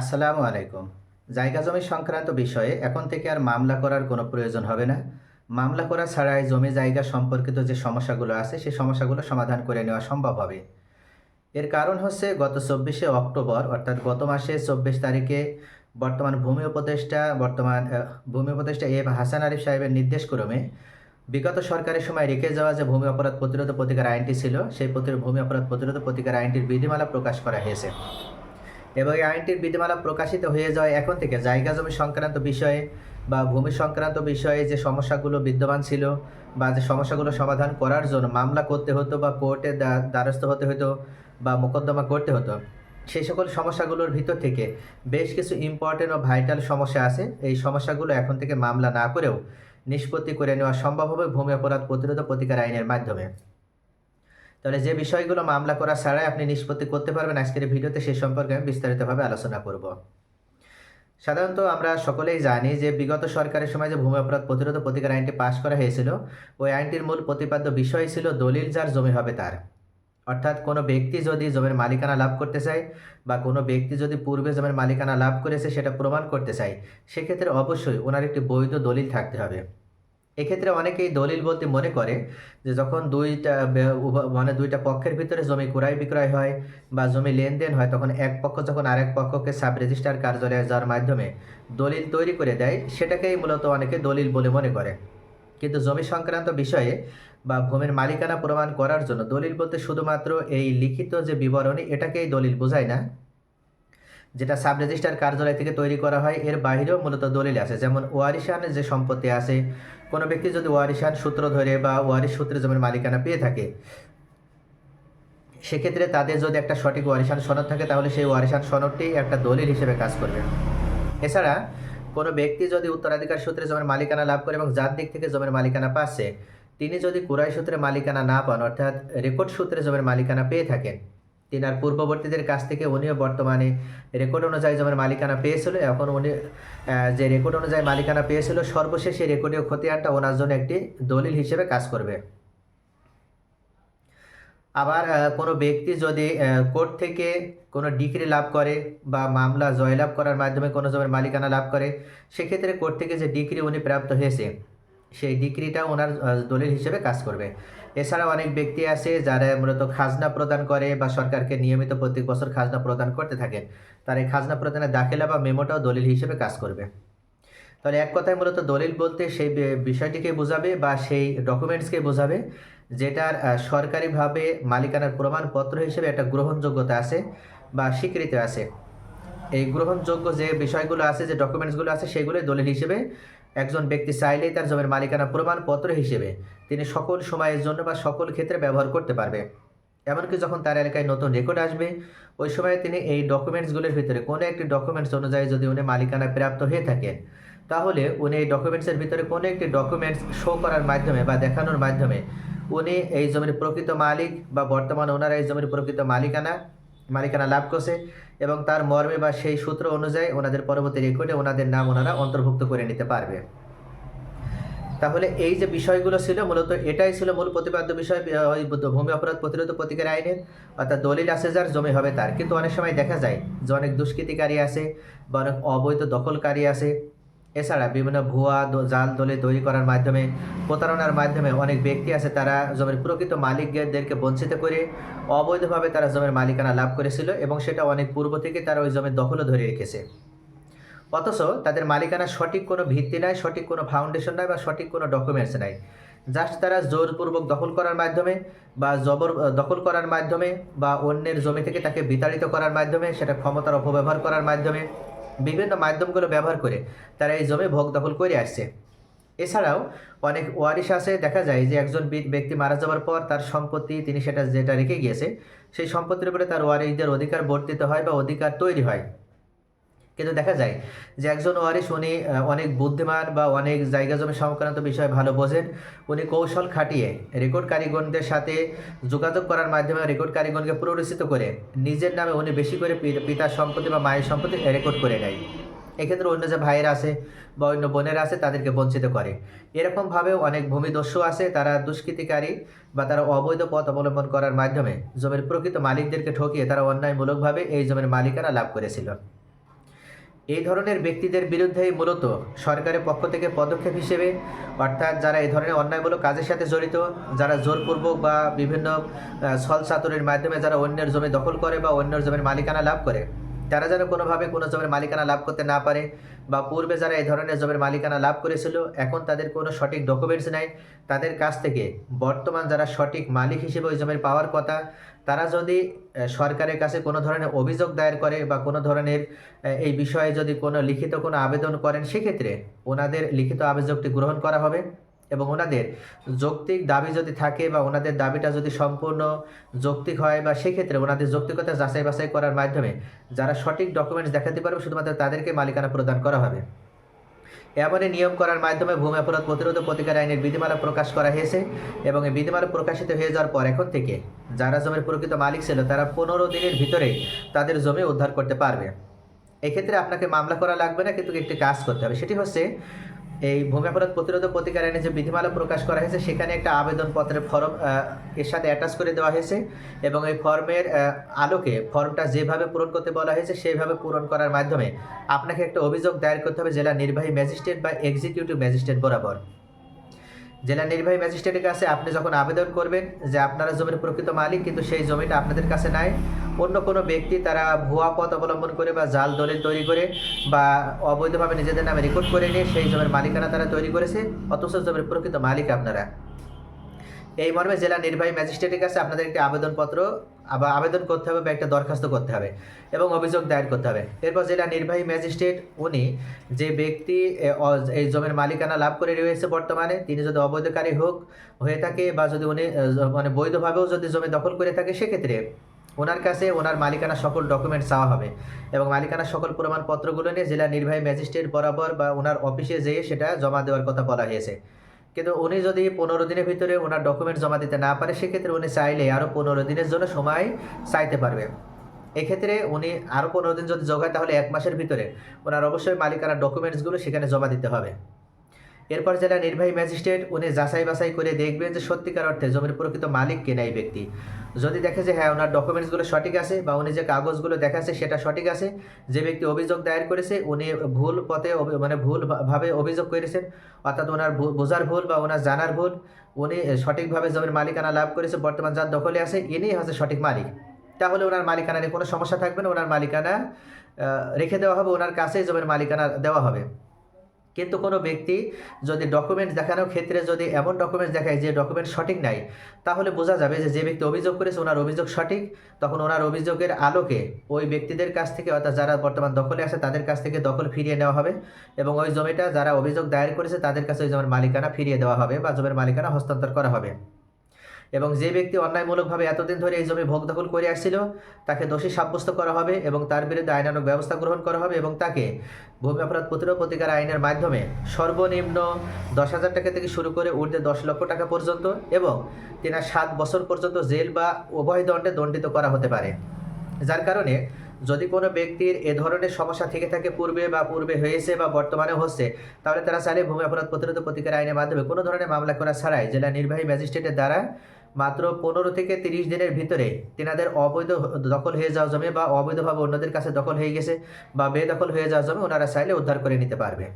আসসালামু আলাইকুম। জায়গা জমি সংক্রান্ত বিষয়ে এখন থেকে আর মামলা করার কোনো প্রয়োজন হবে না। মামলা করা ছাড়াই জমি জায়গা সম্পর্কিত যে সমস্যাগুলো আছে সেই সমস্যাগুলো সমাধান করে নেওয়া সম্ভব হবে। এর কারণ হচ্ছে গত চব্বিশে অক্টোবর, অর্থাৎ গত মাসে চব্বিশ তারিখে বর্তমান ভূমি উপদেষ্টা, বর্তমান ভূমি উপদেষ্টা এ হাসান আরিফ সাহেবের নির্দেশক্রমে বিগত সরকারের সময় রেখে যাওয়া যে ভূমি অপরাধ প্রতিরোধ প্রতিকার আইনটি ছিল, সেই ভূমি অপরাধ প্রতিরোধ প্রতিকার আইনটির বিধিমালা প্রকাশ করা হয়েছে। এবং এই আইনটির বিধিমালা প্রকাশিত হয়ে যাওয়ায় এখন থেকে। জায়গা জমি সংক্রান্ত বিষয়ে বা ভূমি সংক্রান্ত বিষয়ে যে সমস্যাগুলো বিদ্যমান ছিল বা যে সমস্যাগুলো সমাধান করার জন্য মামলা করতে হতো বা কোর্টে দ্বারস্থ হতে হতো বা মোকদ্দমা করতে হতো, সেই সকল সমস্যাগুলোর ভিতর থেকে বেশ কিছু ইম্পর্টেন্ট ও ভাইটাল সমস্যা আছে। এই সমস্যাগুলো এখন থেকে মামলা না করেও নিষ্পত্তি করে নেওয়া সম্ভব হবে ভূমি অপরাধ প্রতিরোধ প্রতিকার আইনের মাধ্যমে। তাহলে যে বিষয়গুলো মামলা করা ছাড়াই আপনি নিষ্পত্তি করতে পারবেন আজকের ভিডিওতে সে সম্পর্কে আমি বিস্তারিতভাবে আলোচনা করব। সাধারণত আমরা সকলেই জানি যে বিগত সরকারের সময় যে ভূমি অপরাধ প্রতিরোধ প্রতিকার আইনটি পাশ করা হয়েছিল, ওই আইনটির মূল প্রতিপাদ্য বিষয় ছিল দলিল যার জমি হবে তার। অর্থাৎ কোনো ব্যক্তি যদি জমির মালিকানা লাভ করতে চায় বা কোনো ব্যক্তি যদি পূর্বে জমির মালিকানা লাভ করেছে সেটা প্রমাণ করতে চায়, সেক্ষেত্রে অবশ্যই ওনার একটি বৈধ দলিল থাকতে হবে। এক্ষেত্রে অনেকেই দলিল বলতে মনে করে যে যখন দুইটা মানে দুইটা পক্ষের ভিতরে জমি ক্রয় বিক্রয় হয় বা জমি লেনদেন হয়, তখন এক পক্ষ যখন আরেক পক্ষকে সাব রেজিস্ট্রার কার্যালয়ে যাওয়ার মাধ্যমে দলিল তৈরি করে দেয়, সেটাকেই মূলত অনেকে দলিল বলে মনে করে। কিন্তু জমি সংক্রান্ত বিষয়ে বা ভূমির মালিকানা প্রমাণ করার জন্য দলিল বলতে শুধুমাত্র এই লিখিত যে বিবরণী, এটাকেই দলিল বোঝায় না। যেটা সাব রেজিস্ট্রার কার্যালয় থেকে তৈরি করা হয়, এর বাইরেও মূলত দলিল আছে। যেমন ওয়ারিশানের যে সম্পত্তি আছে, কোনো ব্যক্তি যদি ওয়ারিশান সূত্র ধরে বা ওয়ারিশ সূত্রে জমির মালিকানা পেয়ে থাকে, সেক্ষেত্রে তাদের যদি একটা সঠিক ওয়ারিশান সনদ থাকে, তাহলে সেই ওয়ারিশান সনদটি একটা দলিল হিসেবে কাজ করবে। এছাড়া কোনো ব্যক্তি যদি উত্তরাধিকার সূত্রে জমির মালিকানা লাভ করে এবং যার দিক থেকে জমির মালিকানা পাচ্ছে, তিনি যদি কুরাই সূত্রে মালিকানা না পান, অর্থাৎ রেকর্ড সূত্রে জমির মালিকানা পেয়ে থাকেন তিনি আর পূর্ববর্তীদের কাছ থেকে উনিও বর্তমানে রেকর্ড অনুযায়ী জমির মালিকানা পেয়েছিল। এখন উনি যে রেকর্ড অনুযায়ী মালিকানা পেয়েছিল, সর্বশেষ এই রেকর্ডীয় খতিয়ানটা ওনার জন্য একটি দলিল হিসেবে কাজ করবে। আবার কোনো ব্যক্তি যদি কোর্ট থেকে কোনো ডিগ্রি লাভ করে বা মামলা জয়লাভ করার মাধ্যমে কোনো জমির মালিকানা লাভ করে, সেক্ষেত্রে কোর্ট থেকে যে ডিগ্রি উনি প্রাপ্ত হয়েছে, সেই ডিগ্রিটা ওনার দলিল হিসেবে কাজ করবে। এছাড়া অনেক ব্যক্তি আছে যারা মূলত খাজনা প্রদান করে বা সরকারকে নিয়মিত প্রত্যেক বছর খাজনা প্রদান করতে থাকেন। তার এই খাজনা প্রদানের দাখিলা বা মেমোটাও দলিল হিসেবে কাজ করবে। তাহলে এক কথায় মূলত দলিল বলতে সেই বিষয়টিকে বোঝাবে বা সেই ডকুমেন্টসকে বোঝাবে যেটার সরকারিভাবে মালিকানার প্রমাণপত্র হিসেবে একটা গ্রহণযোগ্যতা আছে বা স্বীকৃতি আছে। এই গ্রহণযোগ্য যে বিষয়গুলো আছে, যে ডকুমেন্টসগুলো আছে, সেগুলোই দলিল হিসেবে একজন ব্যক্তি চাইলেই তার জমির মালিকানা প্রমাণপত্র হিসেবে তিনি সকল সময়ের জন্য বা সকল ক্ষেত্রে ব্যবহার করতে পারবে। এমনকি যখন তার এলাকায় নতুন রেকর্ড আসবে, ওই সময় তিনি এই ডকুমেন্টসগুলোর ভিতরে কোনো একটি ডকুমেন্টস অনুযায়ী যদি উনি মালিকানা প্রাপ্ত হয়ে থাকেন, তাহলে উনি এই ডকুমেন্টসের ভিতরে কোনো একটি ডকুমেন্টস শো করার মাধ্যমে বা দেখানোর মাধ্যমে উনি এই জমির প্রকৃত মালিক বা বর্তমানে ওনারা এই জমির প্রকৃত মালিকানা মালিকানা লাভ করছে এবং তার মর্মে বা সেই সূত্র অনুযায়ী ওনাদের পরবর্তী রেকর্ডে ওনাদের নাম ওনারা অন্তর্ভুক্ত করে নিতে পারবে। তাহলে এই যে বিষয়গুলো ছিল, মূলত এটাই ছিল মূল প্রতিপাদ্য বিষয় ওই ভূমি অপরাধ প্রতিরোধ প্রতিকার আইনের, অর্থাৎ দলিল আছে যার, জমি হবে তার। কিন্তু অনেক সময় দেখা যায় যে অনেক দুষ্কৃতিকারী আছে, বা অনেক অবৈধ দখলকারী আছে এছাড়া বিভিন্ন ভুয়া জাল দলে তৈরি করার মাধ্যমে, প্রতারণার মাধ্যমে অনেক ব্যক্তি আছে তারা জমির প্রকৃত মালিকদেরকে বঞ্চিত করে অবৈধভাবে তারা জমির মালিকানা লাভ করেছিল এবং সেটা অনেক পূর্ব থেকে তারা ওই জমির দখলও ধরে রেখেছে। অথচ তাদের মালিকানা সঠিক কোনো ভিত্তি নাই, সঠিক কোনো ফাউন্ডেশন নাই বা সঠিক কোনো ডকুমেন্টস নাই। জাস্ট তারা জোরপূর্বক দখল করার মাধ্যমে বা জবর দখল করার মাধ্যমে বা অন্যের জমি থেকে তাকে বিতাড়িত করার মাধ্যমে, সেটা ক্ষমতার অপব্যবহার করার মাধ্যমে বিভিন্ন মাধ্যমগুলো ব্যবহার করে তারা এই জমি ভোগ দখল করে আসছে। এছাড়াও অনেক ওয়ারিশ আছে, দেখা যায় যে একজন ব্যক্তি মারা যাওয়ার পর তার সম্পত্তি তিনি সেটা যেটা রেখে গিয়েছে, সেই সম্পত্তির উপরে তার ওয়ারিশদের অধিকার বর্তিত হয় বা অধিকার তৈরি হয়। কিন্তু দেখা যায় যে একজন ওয়ারিশ উনি অনেক বুদ্ধিমান বা অনেক জায়গা জমি সংক্রান্ত বিষয়ে ভালো বোঝেন। উনি কৌশল খাটিয়ে রেকর্ড কারিগণদের সাথে যোগাযোগ করার মাধ্যমে রেকর্ড কারিগণকে প্ররোচিত করে নিজের নামে উনি বেশি করে পিতার সম্পত্তি বা মায়ের সম্পত্তি রেকর্ড করে নেয়। এক্ষেত্রে অন্য যে ভাইয়েরা আছে বা অন্য বোনেরা আছে তাদেরকে বঞ্চিত করে। এরকমভাবেও অনেক ভূমিদস্যু আছে, তারা দুষ্কৃতিকারী বা তারা অবৈধ পথ অবলম্বন করার মাধ্যমে জমির প্রকৃত মালিকদেরকে ঠকিয়ে তারা অন্যায়মূলকভাবে এই জমির মালিকানা লাভ করেছিল। এই ধরনের ব্যক্তিদের বিরুদ্ধেই মূলত সরকারের পক্ষ থেকে পদক্ষেপ হিসেবে, অর্থাৎ যারা এই ধরনের অন্যায়মূলক কাজের সাথে জড়িত, যারা জোরপূর্বক বা বিভিন্ন ছল চাতুরির মাধ্যমে যারা অন্যের জমি দখল করে বা অন্যের জমির মালিকানা লাভ করে তারা যেন কোনোভাবে কোনো জমির মালিকানা লাভ করতে না পারে বা পূর্বে যারা এই ধরনের জমির মালিকানা লাভ করেছিল, এখন তাদের কোনো সঠিক ডকুমেন্টস নাই। তাদের কাছ থেকে বর্তমান যারা সঠিক মালিক হিসেবে ওই জমির পাওয়ার কথা, তারা যদি সরকারের কাছে কোনো ধরনের অভিযোগ দায়ের করে বা কোনো ধরনের এই বিষয়ে যদি কোনো লিখিত কোনো আবেদন করেন, সেক্ষেত্রে ওনাদের লিখিত আবেদনটি গ্রহণ করা হবে। এবং ওনাদের যৌক্তিক দাবি যদি থাকে বা ওনাদের দাবিটা যদি সম্পূর্ণ যৌক্তিক হয় বা সেক্ষেত্রে ওনাদের যৌক্তিকতা যাচাই বাছাই করার মাধ্যমে যারা সঠিক ডকুমেন্টস দেখাতে পারবে, শুধুমাত্র তাদেরকে মালিকানা প্রদান করা হবে। এমনই নিয়ম করার মাধ্যমে ভূমি অপরাধ প্রতিরোধ প্রতিকার আইনের বিধিমালা প্রকাশ করা হয়েছে এবং এই বিধিমালা প্রকাশিত হয়ে যাওয়ার পর এখন থেকে যারা জমির প্রকৃত মালিক ছিল, তারা পনেরো দিনের ভিতরে তাদের জমি উদ্ধার করতে পারবে। এক্ষেত্রে আপনাকে মামলা করা লাগবে না, কিন্তু একটি কাজ করতে হবে। সেটি হচ্ছে এই ভূমি অপরাধ প্রতিরোধ প্রতিকার আইনে যে বিধিমালা প্রকাশ করা হয়েছে, সেখানে একটা আবেদনপত্রের ফর্ম এর সাথে অ্যাটাচ করে দেওয়া হয়েছে এবং এই ফর্মের আলোকে, ফর্মটা যেভাবে পূরণ করতে বলা হয়েছে, সেইভাবে পূরণ করার মাধ্যমে আপনাকে একটা অভিযোগ দায়ের করতে হবে জেলা নির্বাহী ম্যাজিস্ট্রেট বা এক্সিকিউটিভ ম্যাজিস্ট্রেট বরাবর। জেলা নির্বাহী ম্যাজিস্ট্রেটের কাছে আপনি যখন আবেদন করবেন যে আপনারা জমির প্রকৃত মালিক, কিন্তু সেই জমিটা আপনাদের কাছে নাই অন্য কোনো ব্যক্তি তারা ভুয়া পথ অবলম্বন করে বা জাল দলিল তৈরি করে বা অবৈধভাবে নিজেদের নামে রেকর্ড করে নিয়ে সেই জমির মালিকানা তারা তৈরি করেছে, অথচ জমির প্রকৃত মালিক আপনারা। এই মর্মে জেলা নির্বাহী ম্যাজিস্ট্রেটের কাছে আপনাদের একটি আবেদনপত্র, আবার আবেদন করতে হবে বা একটা দরখাস্ত করতে হবে এবং অভিযোগ দায়ের করতে হবে। এরপর জেলা নির্বাহী ম্যাজিস্ট্রেট, উনি যে ব্যক্তি এই জমির মালিকানা লাভ করে রয়েছে বর্তমানে, তিনি যদি অবৈধকারী হোক, হয়ে থাকে বা যদি উনি মানে বৈধভাবেও যদি জমি দখল করে থাকে, সেক্ষেত্রে ওনার কাছে ওনার মালিকানা সকল ডকুমেন্ট চাওয়া হবে এবং মালিকানা সকল প্রমাণপত্রগুলো নিয়ে জেলা নির্বাহী ম্যাজিস্ট্রেট বরাবর বা ওনার অফিসে যেয়ে সেটা জমা দেওয়ার কথা বলা হয়েছে। কিন্তু উনি যদি পনেরো দিনের ভিতরে ওনার ডকুমেন্ট জমা দিতে না পারে, সেক্ষেত্রে উনি চাইলে আরও পনেরো দিনের জন্য সময় চাইতে পারবে। এক্ষেত্রে উনি আরও পনেরো দিন যদি জোগায়, তাহলে এক মাসের ভিতরে ওনার অবশ্যই মালিকানার ডকুমেন্টসগুলো সেখানে জমা দিতে হবে। এরপর জেলা নির্বাহী ম্যাজিস্ট্রেট উনি যাচাই বাছাই করে দেখবেন যে সত্যিকার অর্থে জমির প্রকৃত মালিক কেনা এই ব্যক্তি। যদি দেখে যে হ্যাঁ ওনার ডকুমেন্টসগুলো সঠিক আছে বা উনি যে কাগজগুলো দেখাচ্ছে সেটা সঠিক আছে, যে ব্যক্তি অভিযোগ দায়ের করেছে, উনি ভুল পথে মানে ভুলভাবে অভিযোগ করেছেন, অর্থাৎ ওনার বোঝার ভুল বা ওনার জানার ভুল, উনি সঠিকভাবে জমির মালিকানা লাভ করেছে, বর্তমান যার দখলে আছে ইনি হচ্ছে সঠিক মালিক। তাহলে ওনার মালিকানা নিয়ে কোনো সমস্যা থাকবে না, ওনার মালিকানা রেখে দেওয়া হবে, ওনার কাছেই জমির মালিকানা দেওয়া হবে। কিন্তু কোনো ব্যক্তি যদি ডকুমেন্টস দেখানোর ক্ষেত্রে যদি এমন ডকুমেন্টস দেখায় যে ডকুমেন্ট সঠিক নাই, তাহলে বোঝা যাবে যে যে ব্যক্তি অভিযোগ করেছে ওনার অভিযোগ সঠিক। তখন ওনার অভিযোগের আলোকে ওই ব্যক্তিদের কাছ থেকে অর্থাৎ যারা বর্তমান দখলে আছে তাদের কাছ থেকে দখল ফিরিয়ে নেওয়া হবে এবং ওই জমিটা যারা অভিযোগ দায়ের করেছে তাদের কাছে ওই জমির মালিকানা ফিরিয়ে দেওয়া হবে বা জমির মালিকানা হস্তান্তর করা হবে। এবং যে ব্যক্তি অন্যায়মূলকভাবে এতদিন ধরে এই জমি ভোগ দখল করে আসছিল, তাকে দোষী সাব্যস্ত করা হবে এবং তার বিরুদ্ধে আইনানুগ ব্যবস্থা গ্রহণ করা হবে এবং তাকে ভূমি অপরাধ প্রতিরোধ প্রতিকার আইনের মাধ্যমে সর্বনিম্ন দশ হাজার টাকা থেকে শুরু করে ঊর্ধ্বে দশ লক্ষ টাকা পর্যন্ত এবং তিনার সাত বছর পর্যন্ত জেল বা উভয় দণ্ডে দণ্ডিত করা হতে পারে। যার কারণে যদি কোনো ব্যক্তির এ ধরনের সমস্যা থেকে থাকে পূর্বে বা পূর্বে হয়েছে বা বর্তমানে হচ্ছে, তাহলে তারা চাইলে ভূমি অপরাধ প্রতিরোধ প্রতিকার আইনের মাধ্যমে কোনো ধরনের মামলা করা ছাড়াই জেলা নির্বাহী ম্যাজিস্ট্রেটের দ্বারা মাত্র পনেরো থেকে তিরিশ দিনের ভিতরে তেনাদের অবৈধ দখল হয়ে যাওয়া জমি বা অবৈধভাবে অন্যদের কাছে দখল হয়ে গেছে বা বেদখল হয়ে যাওয়া জমি ওনারা চাইলে উদ্ধার করে নিতে পারবে।